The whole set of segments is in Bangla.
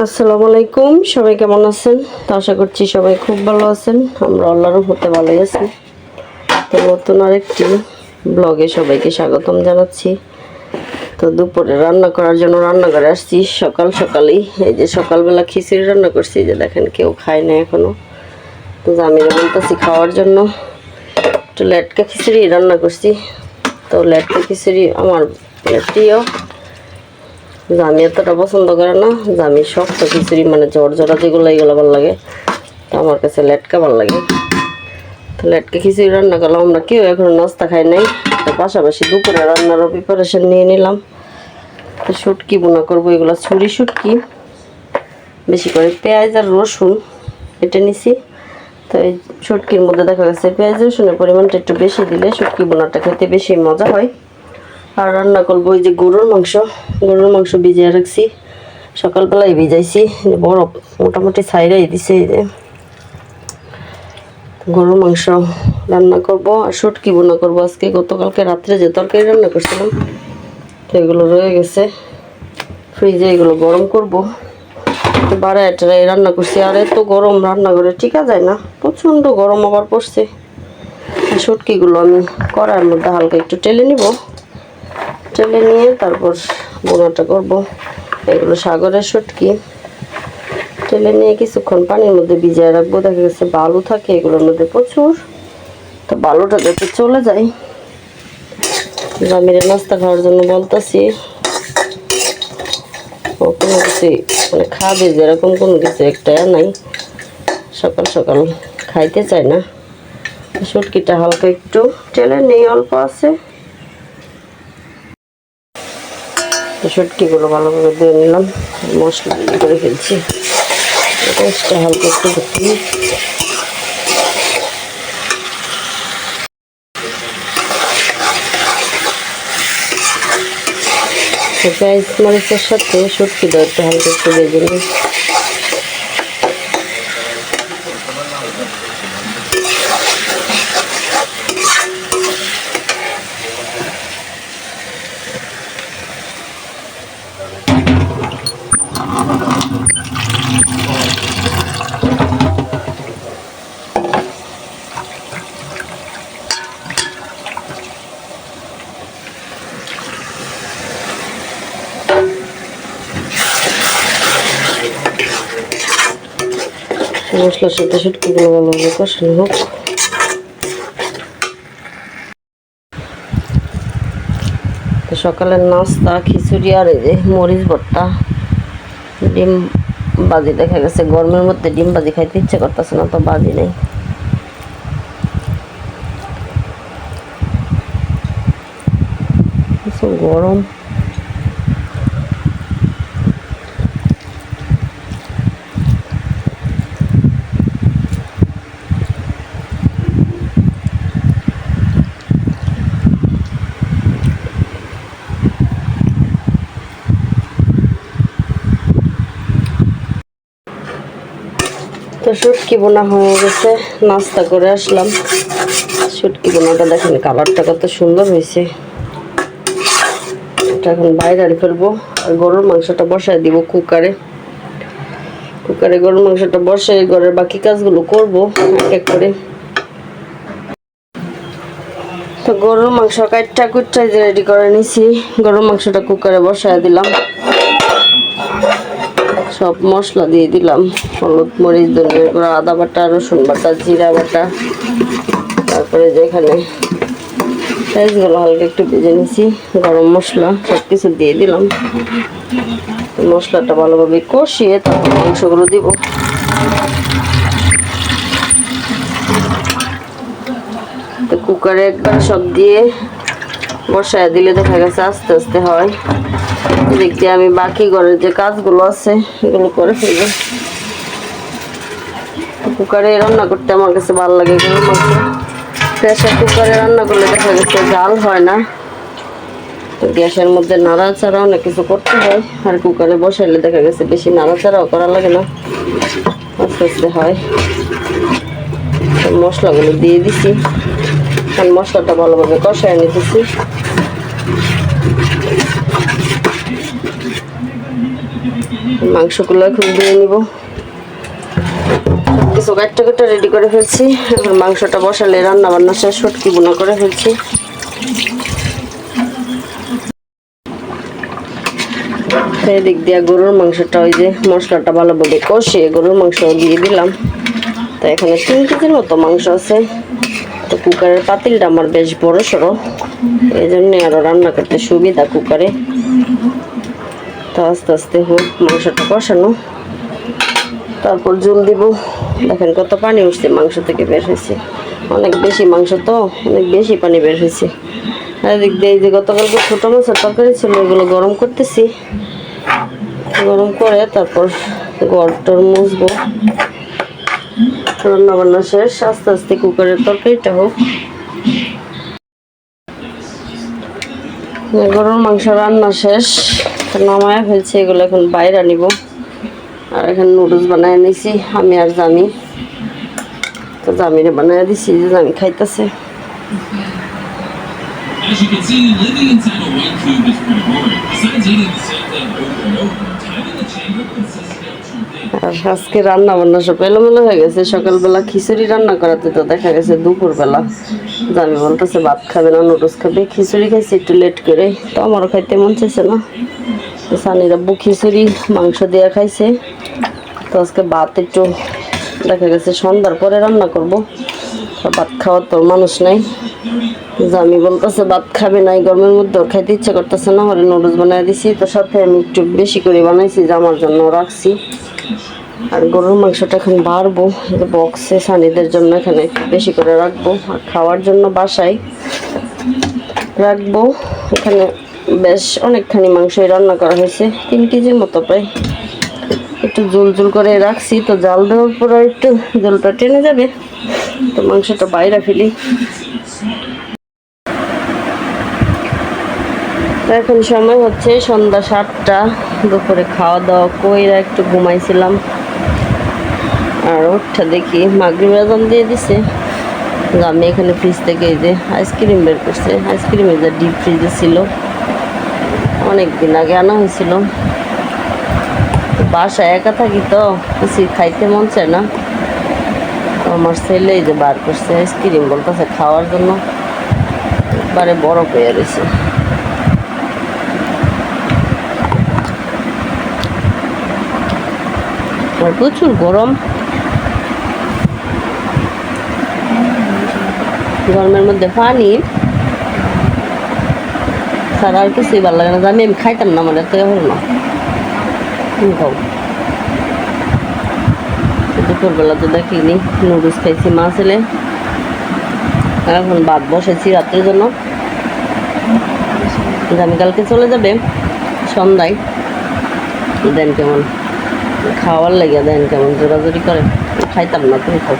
আসসালামু আলাইকুম, সবাই কেমন আছেন? তো আশা করছি সবাই খুব ভালো আছেন। আমরা আল্লাহর হতে ভালোই আছি। তো নতুন আরেকটি ব্লগে সবাইকে স্বাগতম জানাচ্ছি। তো দুপুরে রান্না করার জন্য রান্নাঘরে আসছি। সকাল সকালেই এই যে সকালবেলা খিচুড়ি রান্না করছি যে দেখেন কেউ খায় না এখনও। তো জামিনে বলতেছি খাওয়ার জন্য, একটু লেটকা খিচুড়ি রান্না করছি। তো লেটকা খিচুড়ি আমার প্রিয়। জামি এতটা পছন্দ করে না। জামি শক্ত খিচুড়ি মানে জরা যেগুলো, এগুলো ভালো লাগে। তো আমার কাছে লেটকা ভালো লাগে। তো লেটকা খিচুড়ি রান্না করলাম। আমরা কেউ এখন নাস্তা খাই নাই। তো পাশাপাশি দুপুরে রান্নারও প্রিপারেশন নিয়ে নিলাম। তো শুটকি বোনা করব, এগুলো ছুরি শুটকি। বেশি করে পেঁয়াজ আর রসুন এটা নিছি। তো এই শুটকির মধ্যে দেখা গেছে পেঁয়াজ রসুনের পরিমাণটা একটু বেশি দিলে শুটকি বোনাটা খেতে বেশি মজা হয়। আর রান্না করব ওই যে গরুর মাংস। গরুর মাংস ভিজিয়ে রাখছি। সকালবেলায় ভিজাইছি। বরফ মোটামুটি ছাইরাই দিছে এই যে। গরুর মাংস রান্না করব। আর শুটকি বোনা করব আজকে। গতকালকে রাত্রে যে তরকারি রান্না করছিলাম তো এগুলো রয়ে গেছে। ফ্রিজে এগুলো গরম করব। বারে এটারাই রান্না করছি। আর এত গরম রান্না করে টিকা যায় না। প্রচণ্ড গরম আবার পড়ছে। শুটকিগুলো আমি কড়াইয়ের মধ্যে হালকা একটু টেলে নিব। টেলে নিয়ে তারপর বোনাটা করব। এগুলো সাগরের শুটকি। টেলে নিয়ে কিছুক্ষণ পানির মধ্যে ভিজিয়ে রাখব। দেখা গেছে বালু থাকে, এগুলোর মধ্যে প্রচুর। তো বালুটা যাতে চলে যায়। জামিরে নাস্তা খাওয়ার জন্য বলতেছি। কোনো কিছু মানে খাবে যেরকম কোনো কিছু একটা নাই। সকাল সকাল খাইতে চায় না। শুটকিটা হালকা একটু টেলে নেই অল্প আছে। শুটকিগুলো ভালোভাবে দিয়ে নিলাম। মশলা করে ফেলছি। পেঁয়াজটা হালকা একটু দেখি পেঁয়াজ মরিচের সাথে শুটকি দরটা হালকা একটু ভেজে নিই। মশলার সাথে শুটকিগুলো ভালোভাবে কষানো হোক। সকালের নাস্তা, খিচুড়ি আর এই যে মরিচ ভর্তা। ডিম বাজি দেখা গেছে, গরমের মধ্যে ডিম বাজি খাইতে ইচ্ছে করতেছে না, তো বাজি নেই। গরম। শুটকি বোনা হয়ে গেছে। নাস্তা করে আসলাম। শুটকি বোনাটা দেখেন কালারটা কত সুন্দর হয়েছে। এটা এখন বাইরে ফেলব। আর গরুর মাংসটা বসায় দিব কুকারে। কুকারে গরুর মাংসটা বসে ঘরের বাকি কাজগুলো করব, এক এক করে। তো গরুর মাংস কাটটা কুটটা রেডি করে নিছি। গরুর মাংসটা কুকারে বসায় দিলাম। সব মশলা দিয়ে দিলাম। হলুদ মরিচ, ধনিয়া গুঁড়া, আদা বাটা, রসুন বাটা, জিরা বাটা। তারপরে যেখানে পেঁয়াজগুলো হালকা একটু ভেজে নিছি, গরম মশলা সব কিছু দিয়ে দিলাম। মশলাটা ভালোভাবে কষিয়ে তারপর মাংসগুলো দিব। কুকারে একবার সব দিয়ে বসায় দিলে দেখা গেছে আস্তে আস্তে হয়। দিয়ে আমি বাকি ঘরের যে কাজগুলো আছে, এগুলো করে ফেলব। কুকারে রান্না করতে আমার কাছে ভালো লাগে প্রেশার কুকারে রান্না করলে দেখা গেছে জাল হয় না। তো গ্যাসের মধ্যে নাড়াচাড়া অনেক কিছু করতে হয়, আর কুকারে বসাইলে দেখা গেছে বেশি নাড়াচাড়াও করা লাগে না। আস্তে আস্তে হয়। মশলাগুলো দিয়ে দিছি। মশলাটা ভালোভাবে কষায় নিতেছি। মাংসগুলো এখন দিয়ে নিব। কিছু কাটটা কাটটা রেডি করে ফেলছি। এখন মাংসটা বসালে রান্না বান্না শেষ সটকি বোনা করে ফেলছি। এদিক দিয়ে গরুর মাংসটা, ওই যে মশলাটা ভালোভাবে কষিয়ে গরুর মাংস দিয়ে দিলাম। তো এখানে তিন কেজির মতো মাংস আছে। তো কুকারের পাতিলটা আমার বেশ বড় সড়ো এই জন্যে আরও রান্না করতে সুবিধা কুকারে। তো আস্তে আস্তে হোক মাংসটা কষানো। তারপর জল দিব। দেখেন কত পানি উঠছে মাংস থেকে বের হয়েছে। অনেক বেশি মাংস তো, অনেক বেশি পানি বের হয়েছে। এদিক দিয়ে যে গতকালকে ছোটো মাছের তরকারি ছিল এগুলো গরম করতেছি। গরম করে তারপর গড়টর মুছবো। রান্না বান্না শেষ, আস্তে আস্তে কুকারের তরকারিটা হোক। গরুর মাংস রান্না শেষ। নামায় ফেলছি এগুলো এখন বাইরে নিব। আর এখন নুডলস বানায় নিছি আমি আর জামি। তো জামিরে বানায় দিছি যে জামি খাইতেছে। As you can see, living inside a white cube is pretty boring. Besides eating the same thing over and over, time in the chamber consisted of two things. আর আজকে রান্না বান্না সব এলোমেলো হয়ে গেছে। সকালবেলা খিচুড়ি রান্না করাতে তো দেখা গেছে দুপুরবেলা। জামি বলতেছে ভাত খাবে না নুডলস খাবে। খিচুড়ি খাইছি একটু লেট করে। তো আমারও খাইতে মন চাইছে না। তো সানির খিচুড়ি, মাংস দিয়ে খাইছে। তো আজকে ভাত একটু দেখা গেছে, সন্ধ্যার পরে রান্না করব। ভাত খাওয়ার তোর মানুষ নাই। জামি বলতেছে, ভাত খাবে না এই গরমের মধ্যে খাইতে ইচ্ছা করতেছে না, ওরে নুডলস বানাই দিছি। তো সাথে আমি একটু বেশি করে বানাইছি, যে আমার জন্য রাখছি। আর গরুর মাংসটা এখন বাড়বো বক্সে সানিদের জন্য এখানে বেশি করে রাখব। আর খাওয়ার জন্য বাসায় রাখব। এখানে বেশ, অনেকখানি মাংসই রান্না করা হয়েছে, তিন কেজির মতো প্রায়। একটু জুল জুল করে রাখছি, তো জাল দেওয়ার পর একটু জলটা টেনে যাবে, তো মাংসটা বাইরে ফেলি। এখন সময় হচ্ছে সন্ধ্যা সাতটা, দুপুরে খাওয়া দাওয়া কইরা একটু ঘুমাইছিলাম। আর ওঠা দেখি মাগরিব আজান দিয়ে দিছে। আমি এখানে ফ্রিজ থেকে এই যে আইসক্রিম বের করছে আইসক্রিম এই যে ডিপ ফ্রিজে ছিল অনেক দিন আগে আনা হয়েছিল। বাসায় একা থাকি তো, কিছু খাইতে মন চায় না। আমার ছেলে যে বার করছে, আইসক্রিম বলতেছে খাওয়ার জন্য। একবারে বরফ হয়ে রয়েছে। আর প্রচুর গরম। গরমের মধ্যে পানি স্যার আর কিছুই ভালো লাগে না। জানি আমি খাইতাম না আমার এত হল না। তুমি খাও। দুপুরবেলা তো দেখিনি, নুডলস খাইছি মা ছেলে। এখন ভাত বসেছি রাত্রের জন্য। আমি কালকে চলে যাবে সন্ধ্যায়। দেন কেমন। খাওয়ার লেগে দেন কেমন, জোরাজুরি করে। খাইতাম না, তুমি খাও।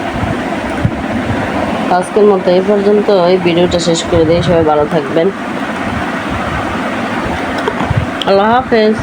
আজকের মতো এই পর্যন্ত, এই ভিডিওটা শেষ করে দিই। সবাই ভালো থাকবেন। আল্লাহ হাফেজ